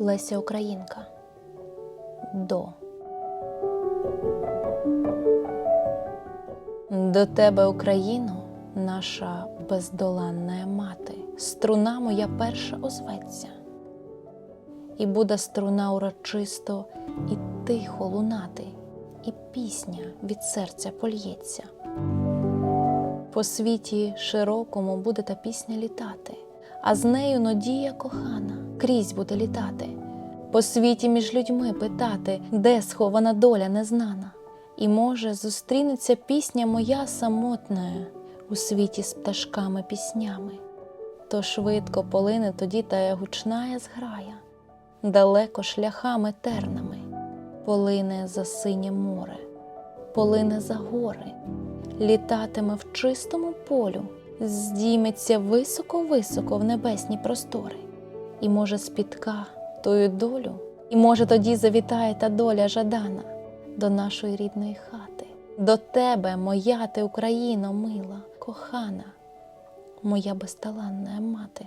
Леся Українка. До. До тебе, Україно, наша бездоланна мати, струна моя перша озветься, і буде струна урочисто і тихо лунати, і пісня від серця польється. По світі широкому буде та пісня літати, а з нею надія кохана крізь буде літати, по світі між людьми питати, де схована доля незнана. І, може, зустрінеться пісня моя самотна у світі з пташками піснями. То швидко полине тоді та гучная зграя, далеко шляхами тернами, полине за синє море, полине за гори, літатиме в чистому полю, здійметься високо-високо в небесні простори, і, може, спітка тою долю, і, може, тоді завітає та доля жадана до нашої рідної хати, до тебе, моя ти Україно, мила, кохана, моя безталанна мати.